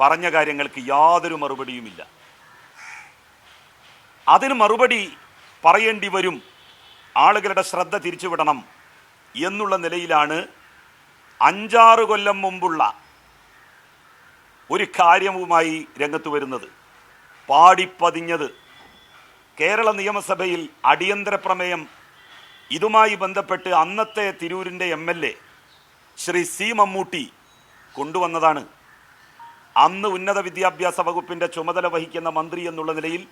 പറഞ്ഞ കാര്യങ്ങൾക്ക് യാതൊരു മറുപടിയുമില്ല. അതിന് മറുപടി പറയേണ്ടി വരും. ആളുകളുടെ ശ്രദ്ധ തിരിച്ചുവിടണം എന്നുള്ള നിലയിലാണ് അഞ്ചാറ് കൊല്ലം മുമ്പുള്ള ഒരു കാര്യവുമായി രംഗത്ത് വരുന്നത്. പാടിപ്പതിഞ്ഞത് കേരള നിയമസഭയിൽ അടിയന്തര പ്രമേയം ഇതുമായി ബന്ധപ്പെട്ട് അന്നത്തെ തിരൂരിന്റെ M L A Shri C Mammootty കൊണ്ടുവന്നതാണ്. അന്ന് ഉന്നത വിദ്യാഭ്യാസ വകുപ്പിന്റെ ചുമതല വഹിക്കുന്ന മന്ത്രി എന്നുള്ള നിലയിൽ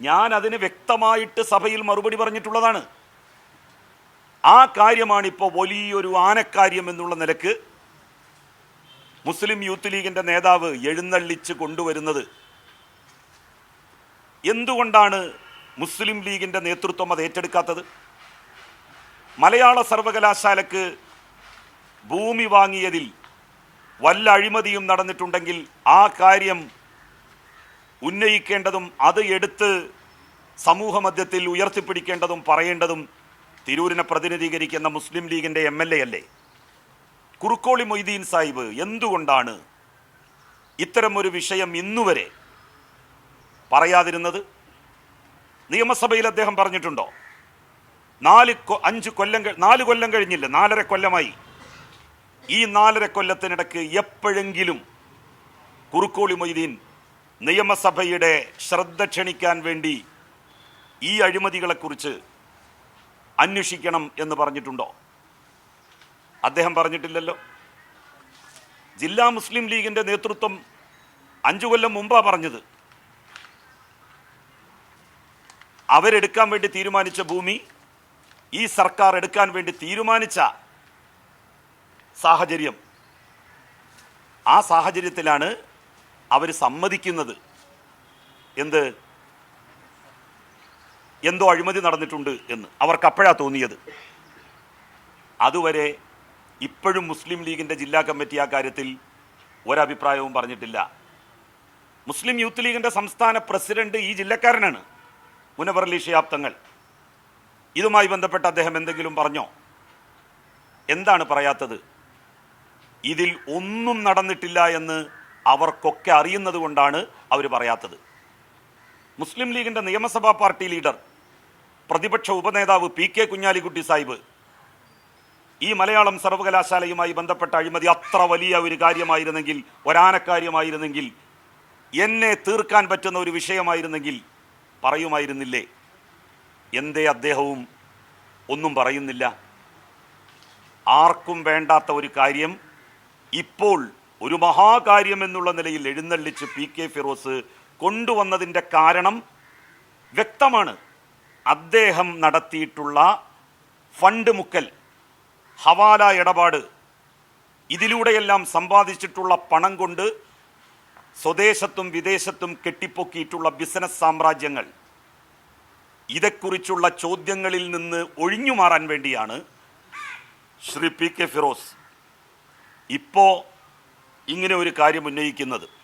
ഞാൻ അതിന് വ്യക്തമായിട്ട് സഭയിൽ മറുപടി പറഞ്ഞിട്ടുള്ളതാണ്. ആ കാര്യമാണിപ്പോൾ വലിയൊരു ആനക്കാര്യം എന്നുള്ള നിലയ്ക്ക് മുസ്ലിം യൂത്ത് ലീഗിന്റെ നേതാവ് എഴുന്നള്ളിച്ച് കൊണ്ടുവരുന്നത്. എന്തുകൊണ്ടാണ് മുസ്ലിം ലീഗിന്റെ നേതൃത്വം അത് ഏറ്റെടുക്കാത്തത്? മലയാള സർവകലാശാലക്ക് ഭൂമി വാങ്ങിയതിൽ വല്ല അഴിമതിയും നടന്നിട്ടുണ്ടെങ്കിൽ ആ കാര്യം ഉന്നയിക്കേണ്ടതും അത് എടുത്ത് സമൂഹമധ്യത്തിൽ ഉയർത്തിപ്പിടിക്കേണ്ടതും പറയേണ്ടതും തിരൂരിനെ പ്രതിനിധീകരിക്കുന്ന മുസ്ലിം ലീഗിന്റെ എം എൽ എ അല്ലേ? കുറുക്കോളി മൊയ്തീൻ സാഹിബ് എന്തുകൊണ്ടാണ് ഇത്തരമൊരു വിഷയം ഇന്നുവരെ പറയാതിരുന്നത്? നിയമസഭയിൽ അദ്ദേഹം പറഞ്ഞിട്ടുണ്ടോ? നാല് അഞ്ച് കൊല്ലം നാല് കൊല്ലം കഴിഞ്ഞില്ല? നാലര കൊല്ലമായി. ഈ നാലര കൊല്ലത്തിനിടക്ക് എപ്പോഴെങ്കിലും കുറുക്കോളി മൊയ്തീൻ നിയമസഭയുടെ ശ്രദ്ധ ക്ഷണിക്കാൻ വേണ്ടി ഈ അഴിമതികളെക്കുറിച്ച് അന്വേഷിക്കണം എന്ന് പറഞ്ഞിട്ടുണ്ടോ? അദ്ദേഹം പറഞ്ഞിട്ടില്ലല്ലോ. ജില്ലാ മുസ്ലിം ലീഗിന്റെ നേതൃത്വം അഞ്ചു കൊല്ലം മുമ്പാ പറഞ്ഞത്. അവരെടുക്കാൻ വേണ്ടി തീരുമാനിച്ച ഭൂമി ഈ സർക്കാർ എടുക്കാൻ വേണ്ടി തീരുമാനിച്ച സാഹചര്യം. ആ സാഹചര്യത്തിലാണ് അവർ സമ്മതിക്കുന്നത്. എന്ത്? എന്തോ അഴിമതി നടന്നിട്ടുണ്ട് എന്ന്. അവർക്ക് അപ്പോഴാ തോന്നിയത്. അതുവരെ ഇപ്പോഴും മുസ്ലിം ലീഗിന്റെ ജില്ലാ കമ്മിറ്റി ആ കാര്യത്തിൽ ഒരഭിപ്രായവും പറഞ്ഞിട്ടില്ല. മുസ്ലിം യൂത്ത് ലീഗിന്റെ സംസ്ഥാന പ്രസിഡന്റ് ഈ ജില്ലക്കാരനാണ് മുനവർലി ഷിയാപ്തങ്ങൾ ഇതുമായി ബന്ധപ്പെട്ട് അദ്ദേഹം എന്തെങ്കിലും പറഞ്ഞോ? എന്താണ് പറയാത്തത്? ഇതിൽ ഒന്നും നടന്നിട്ടില്ല എന്ന് അവർക്കൊക്കെ അറിയുന്നത് കൊണ്ടാണ് അവർ പറയാത്തത്. മുസ്ലിം ലീഗിന്റെ നിയമസഭാ പാർട്ടി ലീഡർ പ്രതിപക്ഷ ഉപനേതാവ് പി കെ കുഞ്ഞാലിക്കുട്ടി സാഹിബ് ഈ മലയാളം സർവകലാശാലയുമായി ബന്ധപ്പെട്ട അഴിമതി അത്ര വലിയ ഒരു കാര്യമായിരുന്നെങ്കിൽ ഒരാനക്കാര്യമായിരുന്നെങ്കിൽ എന്നെ തീർക്കാൻ പറ്റുന്ന ഒരു വിഷയമായിരുന്നെങ്കിൽ പറയുമായിരുന്നില്ലേ? എന്തേ അദ്ദേഹവും ഒന്നും പറയുന്നില്ല. ആർക്കും വേണ്ടാത്ത ഒരു കാര്യം ഇപ്പോൾ ഒരു മഹാകാര്യം എന്നുള്ള നിലയിൽ എഴുന്നള്ളിച്ച് പി കെ ഫിറോസ് കൊണ്ടുവന്നതിന്റെ കാരണം വ്യക്തമാണ്. അദ്ദേഹം നടത്തിയിട്ടുള്ള ഫണ്ട് മുക്കൽ ഹവാല ഇടപാട് ഇതിലൂടെയെല്ലാം സമ്പാദിച്ചിട്ടുള്ള പണം കൊണ്ട് സ്വദേശത്തും വിദേശത്തും കെട്ടിപ്പൊക്കിയിട്ടുള്ള ബിസിനസ് സാമ്രാജ്യങ്ങൾ. ഇതേക്കുറിച്ചുള്ള ചോദ്യങ്ങളിൽ നിന്ന് ഒഴിഞ്ഞു മാറാൻ വേണ്ടിയാണ് ശ്രീ പി കെ ഫിറോസ് ഇപ്പോൾ ഇങ്ങനെ ഒരു കാര്യം ഉന്നയിക്കുന്നത്.